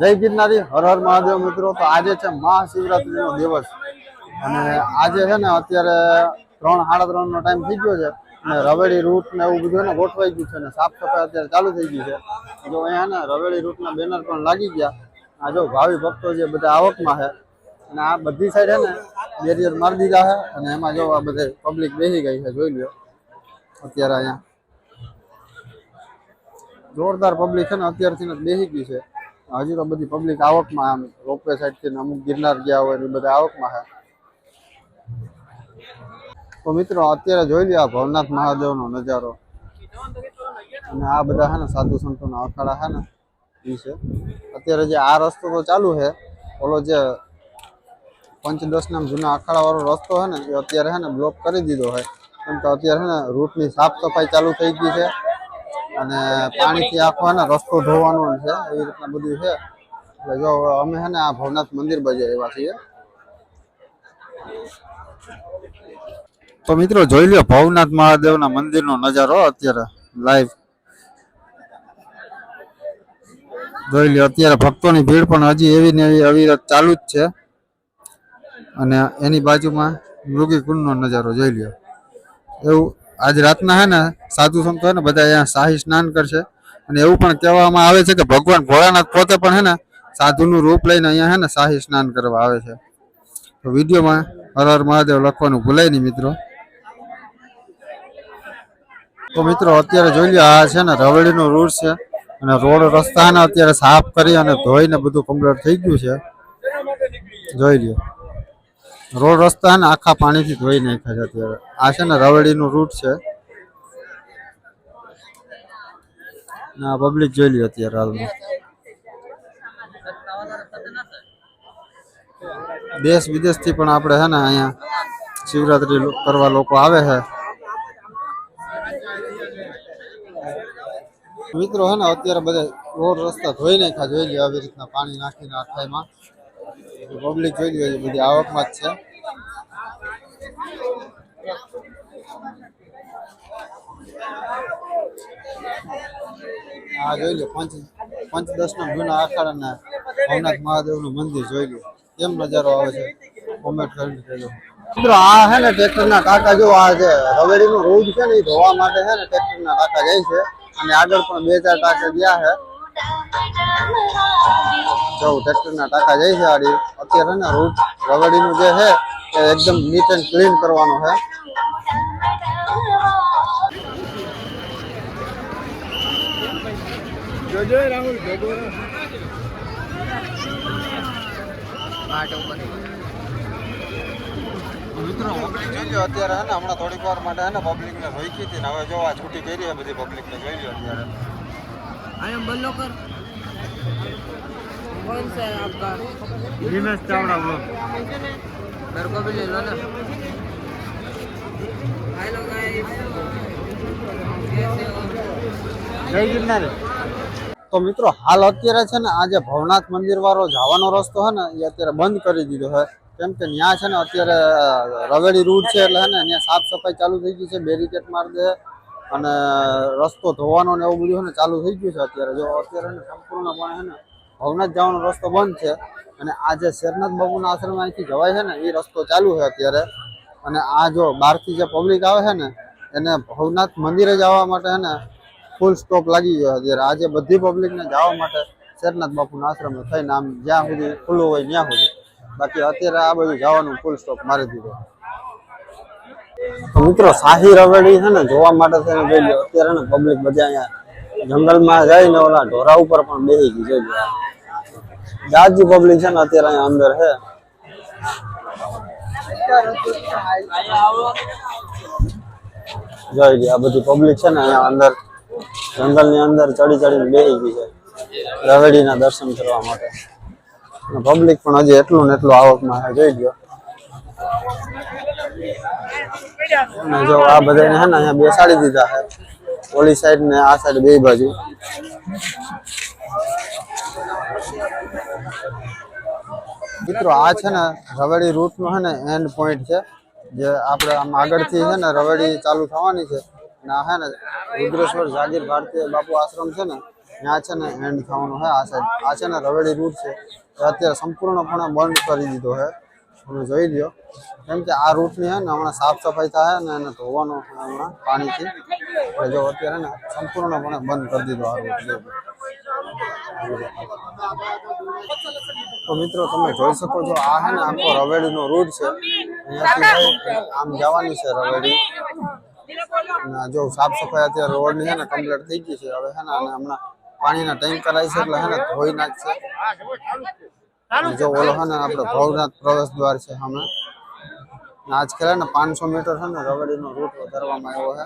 જય ગિરનારી, હર હર મહાદેવ મિત્રો. તો આજે છે મહાશિવરાત્રીનો દિવસ. અને આજે છે ને અત્યારે ત્રણ, સાડા ત્રણ નો ટાઈમ થઈ ગયો છે. અને રવેડી રૂટ ને એવું બધું ને ગોઠવાઈ ગયું છે અને સાફ સફાઈ અત્યારે ચાલુ થઈ ગઈ છે. જો અહીંયા ને રવેડી રૂટના બેનર પણ લાગી ગયા. આ જો ભાવિ ભક્તો જે બધા આવકમાં છે. અને આ બધી સાઈડ છે ને બેરિયર મારી દીધા છે. અને એમાં જો આ બધે પબ્લિક બેસી ગઈ છે, જોઈ લ્યો. અત્યારે અહીંયા. જોરદાર પબ્લિક છે ને અત્યારથી જ બેસી ગઈ છે. હજી તો બધી પબ્લિક આવકમાં આમ રોપવે સાઈડથી અમુક ગિરનાર ગયા હોય એ બધા આવકમાં છે. તો મિત્રો, અત્યારે જોઈ લે આ ભવનાથ મહાદેવનો નજારો. અને આ બધા છે ને સાધુ સંતોના અખાડા છે ને એ છે. અત્યારે જે આ રસ્તો તો ચાલુ છે, ઓલો જે પંચદશ નામ જૂના અખાડાવાળો રસ્તો છે ને, એ અત્યારે છે ને બ્લોક કરી દીધો છે. કેમ કે અત્યારે છે ને રૂટની સાફ સફાઈ ચાલુ થઈ ગઈ છે. અને પાણીથી આખો રસ્તો ધોવાનો છે એવી રીતના બધું છે. એટલે જો અમે છે ને આ ભવનાથ મંદિર બાજુ આવ્યા છીએ. તો મિત્રો જોઈ લો ભવનાથ મહાદેવના મંદિરનો નજારો અત્યારે લાઈવ જોઈ લ્યો અત્યારે ભક્તોની ભીડ પણ હજી એવી ને એવી અવિરત ચાલુ જ છે. અને એની બાજુમાં મૃગીકુંડનો નજારો જોઈ લ્યો. એવું આજ રાતના હે ને સાધુ સંતો હે ને બધા અહીંયા શાહી સ્નાન કરશે. અને એવું પણ કહેવામાં આવે છે કે ભગવાન ભોળાનાથ પોતે પણ હે ને સાધુનું રૂપ લઈને અહીંયા હે ને શાહી સ્નાન કરવા આવે છે. તો વિડીયોમાં હર હર મહાદેવ લખવાનું ભૂલાય નહીં મિત્રો. તો મિત્રો અત્યારે જોઈ લો આ છે ને રવેડીનો રૂટ છે. અને રોડ રસ્તાને અત્યારે સાફ કરી અને ધોઈને બધું કમ્પ્લીટ થઈ ગયું છે. જોઈ લ્યો. રોડ રસ્તા ને આખા પાણીથી ધોઈ નાખ્યા છે અત્યારે. આ છે ને રવેડીનું રૂટ છે. ના આ પબ્લિક જોઈ લ્યો અત્યારે હાલમાં. દેશ વિદેશથી પણ આપણે છે ને અહીંયા શિવરાત્રી કરવા લોકો આવે છે મિત્રો હે ને અત્યારે બધા રોડ રસ્તા ધોઈ નાખ્યા, જોઈ લ્યો આવી રીતના પાણી નાખીને આખાઈમાં પબ્લિક જોઈ લ્યો બધી આવકમાં જ છે. આ જોઈ લો, પંચ દસ ના જૂના અખાડાના ભવનાથ મહાદેવનું મંદિર જોઈ લો. કેમ નજારો આવે છે? કોમેન્ટ કરીને કહેજો. મિત્રો, આ છે ને ટ્રેક્ટરના ટાંકા જો, આ છે રવેડીનું રોજ છે ને, એ ધોવા માટે છે ને ટ્રેક્ટરના ટાંકા જાય છે. અને આગળ પણ બે, ચાર ટાંકા ગયા છે જો, ટ્રેક્ટરના ટાંકા જાય છે આડી. અત્યારે ને રૂટ રવેડીનું જે છે એ એકદમ નીટ એન્ડ ક્લીન કરવાનો છે જોજો રાહુલ જોજો પાટ ઉપર મિત્રો પબ્લિક અત્યારે હે હમણાં થોડીક વાર માટે હે પબ્લિકને રોકી ને હવે જો છૂટી કરી છે બધી પબ્લિકને જોઈ લો અત્યારે. આઈ એમ બલ્લો કર કોણ છે આપકા? દિનેશ ચાવડા જય ગિરનાર તો મિત્રો, હાલ અત્યારે છે ને આ જે ભવનાથ મંદિર વાળો જવાનો રસ્તો છે ને, એ અત્યારે બંધ કરી દીધો છે. કેમ કે ત્યાં છે ને અત્યારે રવેડી રૂટ છે એટલે ને ત્યાં સાફ સફાઈ ચાલુ થઈ ગઈ છે બેરિકેટ મારી દે. અને રસ્તો ધોવાનો ને એવું બધું છે ને ચાલુ થઈ ગયું છે અત્યારે. જો અત્યારે ને સંપૂર્ણપણે છે ને ભવનાથ જવાનો રસ્તો બંધ છે. અને આ જે શેરનાથ બાબુના આશ્રમ અહીંથી જવાય છે ને, એ રસ્તો ચાલુ છે અત્યારે. અને આ જો બહારથી જે પબ્લિક આવે છે ને, એને ભવનાથ મંદિરે જવા માટે છે ને ફૂલ સ્ટોપ લાગી ગયો અત્યારે. આજે બધી પબ્લિકને જવા માટે શેરનાથ બાપુના આશ્રમે થઈને આમ જ્યાં સુધી ખુલ્લું હોય ત્યાં સુધી. બાકી અત્યારે આ બધું જવાનું ફૂલ સ્ટોપ મારી દીધો. મિત્રો, શાહી રવેડી છે ને જોવા માટે થઈને જોઈ અત્યારે ને પબ્લિક બધા અહીંયા જંગલમાં જઈને ઓલા ઢોરા ઉપર પણ બેસી ગઈ જોઈ લો જાજી પબ્લિક છે ને અત્યારે અહીંયા અંદર છે. જોઈ લો, આ બધી પબ્લિક છે ને અહીંયા અંદર. જંગલની અંદર ચડી ચડીને બેહી ગઈ છે. રવેડીના દર્શન કરવા માટે. પબ્લિક પણ હજી એટલું ને એટલું આવકમાં જોઈ ગયો અને જો આ બધાને હે ને અહીંયા બેસાડી દીધા છે. ઓલી સાઈડ ને આ સાઈડ બે બાજુ. મિત્રો, આ છે ને રવેડી રૂટ નો છે ને એન્ડ પોઈન્ટ છે. જે આપણે આમ આગળથી છે ને રવેડી ચાલુ થવાની છે. અને આ છે ને? રુદ્રેશ્વર, જાગીર, ભારતીય બાપુ આશ્રમ છે ને, ત્યાં છે ને એન્ડ થવાનું છે આ સાઈડ આ છે ને રવેડી રૂટ છે. અત્યારે સંપૂર્ણપણે બંધ કરી દીધો છે તમે જોઈ લ્યો. કેમ કે આ રૂટની છે ને હમણાં સાફ સફાઈ થાય ને એને ધોવાનું હમણાં પાણીથી. એટલે જો અત્યારે ને સંપૂર્ણપણે બંધ કરી દીધો આ રૂટ તો મિત્રો, તમે જોઈ શકો છો, આ છે ને આખો રવેડીનો રૂટ છે. અહીંયાથી આમ જવાની છે રવેડી. જો સાફ સફાઈ અત્યારે રોડની છે ને કમ્પ્લીટ થઈ ગઈ છે. હવે છે ને અને હમણાં પાણીના ટેન્કર આવી છે એટલે હે ને ધોઈ નાખશે. જો ઓલો છે ને આપણે ભવનાથ પ્રવેશ દ્વાર છે સામે આજ ખેલા ને પાંચસો મીટર છે ને રવડીનો રૂટ વધારવામાં આવ્યો છે.